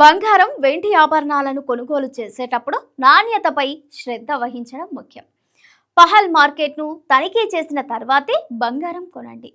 బంగారం వెండి ఆభరణాలను కొనుగోలు చేసేటప్పుడు నాణ్యతపై శ్రద్ధ వహించడం ముఖ్యం. పహల్ మార్కెట్ను తనిఖీ చేసిన తర్వాతే బంగారం కొనండి.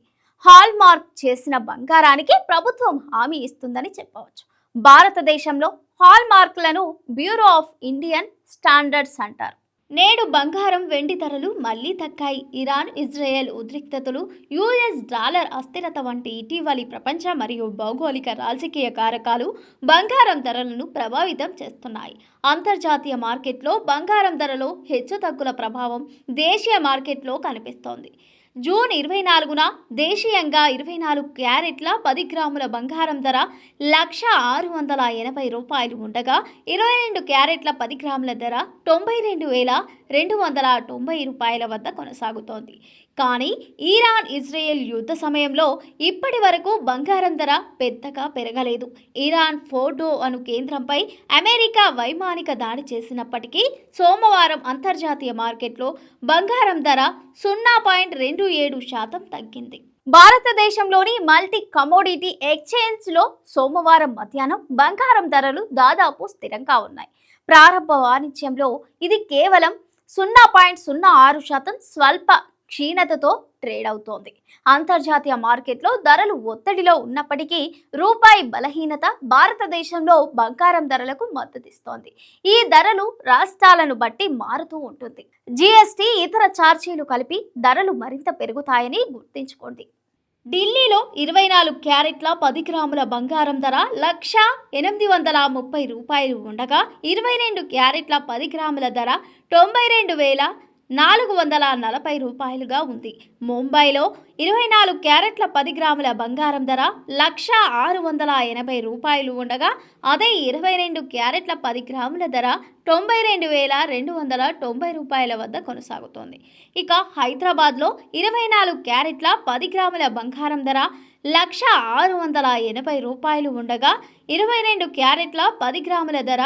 హాల్ మార్క్ చేసిన బంగారానికి ప్రభుత్వం హామీ ఇస్తుందని చెప్పవచ్చు. భారతదేశంలో హాల్ మార్క్లను బ్యూరో ఆఫ్ ఇండియన్ స్టాండర్డ్స్ అంటారు. నేడు బంగారం వెండి ధరలు మళ్ళీ తగ్గాయి. ఇరాన్ ఇజ్రాయెల్ ఉద్రిక్తతలు యుఎస్ డాలర్ అస్థిరత వంటి ఇటీవలి ప్రపంచ మరియు భౌగోళిక రాజకీయ కారకాలు బంగారం ధరలను ప్రభావితం చేస్తున్నాయి. అంతర్జాతీయ మార్కెట్లో బంగారం ధరలో హెచ్చుతగ్గుల ప్రభావం దేశీయ మార్కెట్లో కనిపిస్తోంది. జూన్ ఇరవై నాలుగున దేశీయంగా ఇరవై నాలుగు క్యారెట్ల పది గ్రాముల బంగారం ధర లక్ష ఆరు వందల ఎనభై రూపాయలు ఉండగా ఇరవై రెండు క్యారెట్ల పది గ్రాముల ధర తొంభై రెండు వేల రెండు వందల తొంభై రూపాయల వద్ద కొనసాగుతోంది. కానీ ఇరాన్ ఇజ్రాయెల్ యుద్ధ సమయంలో ఇప్పటి వరకు బంగారం ధర పెద్దగా పెరగలేదు. ఇరాన్ ఫోర్డో అను కేంద్రంపై అమెరికా వైమానిక దాడి చేసినప్పటికీ సోమవారం అంతర్జాతీయ మార్కెట్లో బంగారం ధర సున్నా పాయింట్ రెండు ఏడు శాతం తగ్గింది. భారతదేశంలోని మల్టీ కమోడిటీ ఎక్స్చేంజ్లో సోమవారం మధ్యాహ్నం బంగారం ధరలు దాదాపు స్థిరంగా ఉన్నాయి. ప్రారంభ వాణిజ్యంలో ఇది కేవలం సున్నా పాయింట్ సున్నా ఆరు శాతం స్వల్ప క్షీణతతో ట్రేడ్ అవుతోంది. అంతర్జాతీయ మార్కెట్లో ధరలు ఒత్తిడిలో ఉన్నప్పటికీ రూపాయి బలహీనత భారతదేశంలో బంగారం ధరలకు మద్దతిస్తోంది. ఈ ధరలు రాష్ట్రాలను బట్టి మారుతూ ఉంటుంది. జీఎస్టీ ఇతర ఛార్జీలు కలిపి ధరలు మరింత పెరుగుతాయని గుర్తుంచుకోండి. ఢిల్లీలో ఇరవై నాలుగు క్యారెట్ల పది గ్రాముల బంగారం ధర లక్ష ఎనిమిది వందల ముప్పై రూపాయలు ఉండగా ఇరవై రెండు క్యారెట్ల పది గ్రాముల ధర తొంభై రెండు వేల నాలుగు వందల నలభై రూపాయలుగా ఉంది. ముంబైలో ఇరవై నాలుగు క్యారెట్ల పది గ్రాముల బంగారం ధర లక్ష ఆరు వందల ఎనభై రూపాయలు ఉండగా అదే ఇరవై రెండు క్యారెట్ల పది గ్రాముల ధర తొంభై రెండు వేల రెండు వందల తొంభై రూపాయల వద్ద కొనసాగుతోంది. ఇక హైదరాబాద్లో ఇరవై నాలుగు క్యారెట్ల పది గ్రాముల బంగారం ధర లక్ష ఆరు వందల ఎనభై రూపాయలు ఉండగా ఇరవై రెండు క్యారెట్ల పది గ్రాముల ధర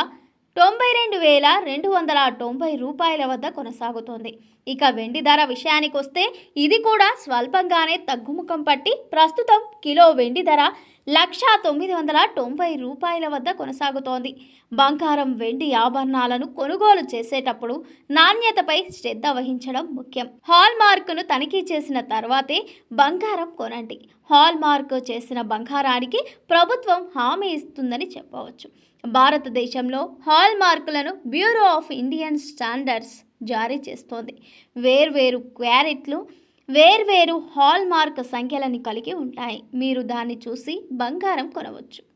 తొంభై రెండు వేల రెండు వందల తొంభై రూపాయల వద్ద కొనసాగుతోంది. ఇక వెండి ధర విషయానికి వస్తే ఇది కూడా స్వల్పంగానే తగ్గుముఖం పట్టి ప్రస్తుతం కిలో వెండి ధర లక్ష తొమ్మిది వందల తొంభై రూపాయల వద్ద కొనసాగుతోంది. బంగారం వెండి ఆభరణాలను కొనుగోలు చేసేటప్పుడు నాణ్యతపై శ్రద్ధ వహించడం ముఖ్యం. హాల్ మార్కును తనిఖీ చేసిన తర్వాతే బంగారం కొనండి. హాల్ మార్క్ చేసిన బంగారానికి ప్రభుత్వం హామీ ఇస్తుందని చెప్పవచ్చు. భారతదేశంలో హాల్ మార్కులను బ్యూరో ఆఫ్ ఇండియన్ స్టాండర్డ్స్ జారీ చేస్తోంది. వేర్వేరు క్వారెట్లు వేర్వేరు హాల్ మార్క్ సంఖ్యలను కలిగి ఉంటాయి. మీరు దాన్ని చూసి బంగారం కొనవచ్చు.